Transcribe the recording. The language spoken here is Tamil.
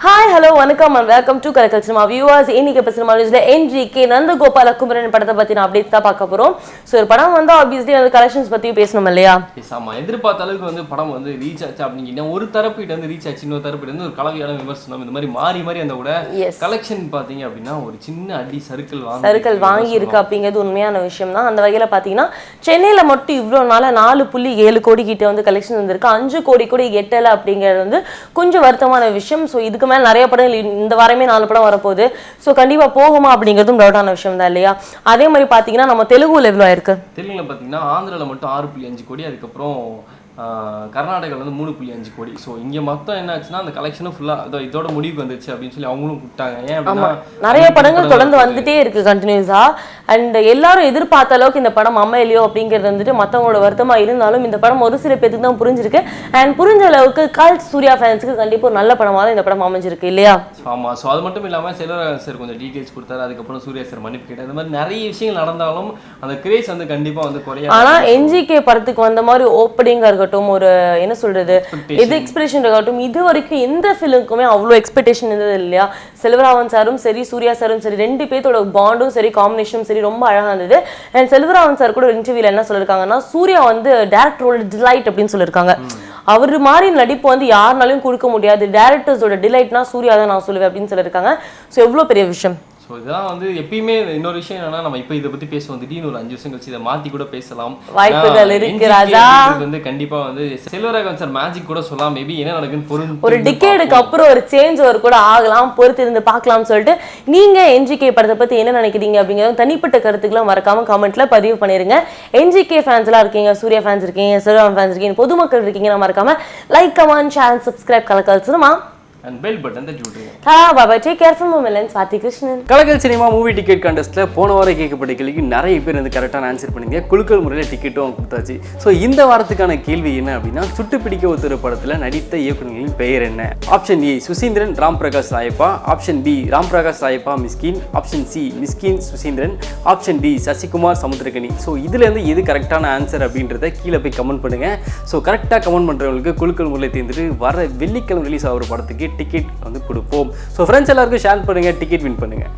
hi hello வணக்கம் and welcome to Kalakkal cinema viewers இன்னைக்கு இப்போ சினிமா நியூஸ்ல என்ஜி கே நந்தகோபால குமரன் படத்தை பத்தி நான் அப்டேட் தான் பார்க்க போறோம். ஸோ ஒரு படம் வந்து ஆப்வியஸ்லி வந்து கலெக்ஷன்ஸ் பத்தி பேசணும் இல்லையா? எஸ் ஆமா. எதிர்பார்த்த அளவுக்கு வந்து படம் வந்து ரீச் ஆச்சு அப்படிங்கன்னா ஒரு தரப்பிட்ட இருந்து ரீச் ஆச்சு இன்னொரு தரப்பிட்ட இருந்து ஒரு கலவையான விமர்சனம் இந்த மாதிரி மாறி மாறி அந்த கூட. கலெக்ஷன் பாத்தீங்க அப்படின்னா ஒரு சின்ன அடி சர்க்கிள் சருக்கள் வாங்கி இருக்கு அப்படிங்கிறது உண்மையான விஷயம் தான் அந்த வகையில பாத்தீங்கன்னா சென்னையில மட்டும் இவ்வளோ நாள நாலு புள்ளி ஏழு கோடி கிட்ட வந்து கலெக்ஷன் வந்திருக்கு. அஞ்சு கோடி கூட எட்டல அப்படிங்கிறது வந்து கொஞ்சம் வருத்தமான விஷயம். ஸோ இதுக்கு மேல நிறைய படங்கள் இந்த வாரமே நாலு படம் வரப்போகுது. ஸோ கண்டிப்பா போகுமா அப்படிங்கிறதும் டவுட்டான விஷயம் தான் இல்லையா? அதே மாதிரி பாத்தீங்கன்னா நம்ம தெலுங்குல எவ்வளோ இருக்கு தெலுங்குல பாத்தீங்கன்னா ஆந்திரால மட்டும் ஆறு புள்ளி அஞ்சு கோடி அதுக்கப்புறம் ஆஹ், கர்நாடகால வந்து மூணு புள்ளி அஞ்சு கோடி. ஸோ இங்க மொத்தம் என்ன ஆச்சுன்னா அந்த கலெக்ஷனும் ஃபுல்லா இதோ இதோட முடிவுக்கு வந்துச்சு அப்படின்னு சொல்லி அவங்களும் கூப்பிட்டாங்க. ஏன் அப்படின்னா நிறைய படங்கள் தொடர்ந்து. வந்துட்டே இருக்கு கண்டினியூஸா அண்ட் எல்லாரும் எதிர்பார்த்த அளவுக்கு இந்த படம் அமையலையோ அப்படிங்கிறது வந்துட்டு மத்தவங்களோட வருத்தமா இருந்தாலும் இந்த படம் ஒரு சில பேருக்கு தான் புரிஞ்சிருக்கு. அண்ட் புரிஞ்ச அளவுக்கு கல்ட் சூர்யா ஃபேன்ஸுக்கு கண்டிப்பா ஒரு நல்ல படமா தான் இந்த படம் அமைஞ்சிருக்கு இல்லையா? ஆமா ஸோ அது மட்டும் இல்லாம செல்வராஜன் சார் கொஞ்சம் டீடைல்ஸ் கொடுத்தாரு அதுக்கப்புறம் சூர்யா சார் மன்னிப்பு கேட்டார். இந்த மாதிரி நிறைய விஷயங்கள் நடந்தாலும் அந்த கிரேஸ் வந்து கண்டிப்பா வந்து குறையாது. ஆனா என்ஜிகே படத்துக்கு வந்த மாதிரி ஓப்பனிங்கா இருக்கட்டும் ஒரு என்ன சொல்றது எது எக்ஸ்பிரஷன் இருக்கட்டும் இது வரைக்கும் எந்த ஃபிலிமுக்குமே அவ்வளோ எக்ஸ்பெக்டேஷன் இருந்தது இல்லையா? செல்வராமன் சாரும் சரி சூர்யா சாரும் சரி ரெண்டு பேர்த்தோட பாண்டும் சரி காம்பினேஷனும் சரி ரொம்ப அழகா இருந்தது. அண்ட் செல்வராமன் சார் கூட ஒரு இன்டர்வியூல என்ன சொல்லியிருக்காங்கன்னா சூர்யா வந்து டேரக்டரோட டிலைட் அப்படின்னு சொல்லியிருக்காங்க அவர் மாதிரி நடிப்பு வந்து யாருனாலையும் கொடுக்க முடியாது. டேரக்டர்ஸோட டிலைட்னா சூர்யா தான் நான் சொல்லுவேன் அப்படின்னு சொல்லியிருக்காங்க ஸோ எவ்வளோ பெரிய விஷயம்? ஸோ இதெல்லாம் வந்து எப்பயுமே இன்னொரு விஷயம் என்னன்னா நம்ம இப்போ இதை பத்தி பேசுவோம். திடீர்னு ஒரு அஞ்சு வருஷம் கழிச்சு இதை மாத்தி கூட பேசலாம். வாய்ப்புகள் ஆனா, இருக்கு, NGK ராஜா. அப்படின்றது வந்து கண்டிப்பா வந்து செல்வராகவன் சார் மேஜிக் கூட சொல்லலாம். மேபி என்ன நடக்குன்னு பொருள் ஒரு டிக்கேடுக்கு அப்புறம் ஒரு சேஞ்ச் ஒரு கூட ஆகலாம் பொறுத்து இருந்து பார்க்கலாம்னு சொல்லிட்டு நீங்க என்ஜிகே படத்தை பத்தி என்ன நினைக்கிறீங்க அப்படிங்கிறது தனிப்பட்ட கருத்துக்கெல்லாம் மறக்காம கமெண்ட்ல பதிவு பண்ணிருங்க. என்ஜிகே ஃபேன்ஸ்லாம் இருக்கீங்க சூர்யா ஃபேன்ஸ் இருக்கீங்க சிறுவன் ஃபேன்ஸ் இருக்கீங்க பொதுமக்கள் இருக்கீங்கன்னா மறக்காம like comment share subscribe Kalakkal. Cinema and bell button தட்டி டா பாபா டேக் கேர் ஃப்ரம் மொமெலன் Swathi Krishnan Kalakkal cinema movie ticket கான்டெஸ்ட்டில் போன வாரம் கேட்கப்பட்ட கேள்விக்கு நிறைய பேர் வந்து கரெக்டான ஆன்சர் பண்ணீங்க. குழுக்கள் முறையில் டிக்கெட்டும் கொடுத்தாச்சு. ஸோ இந்த வாரத்துக்கான கேள்வி என்ன அப்படின்னா சுட்டு பிடிக்க ஒருத்தர் படத்தில் நடித்த இயக்குநர்களின் பெயர் என்ன? Option A Suseenthiran Ram Prakash Rayappa. Option B Ram Prakash Rayappa Mysskin. Option C Mysskin Suseenthiran. Option D Sasikumar Samuthirakani so இதுலேருந்து எது கரெக்டான ஆன்சர் அப்படின்றத கீழே போய் கமெண்ட் பண்ணுங்க. ஸோ கரெக்டாக கமெண்ட் பண்ணுறவங்களுக்கு குழுக்கள் முறையில் தேர்ந்துட்டு வர வெள்ளிக்கிழமை ரிலீஸ் ஆகிற படத்துக்கு டிக்கெட் வந்து கொடுப்போம். ஸோ ஃப்ரெண்ட்ஸ் எல்லாருக்கும் ஷேர் பண்ணுங்கள் டிக்கெட் வின் பண்ணுங்கள்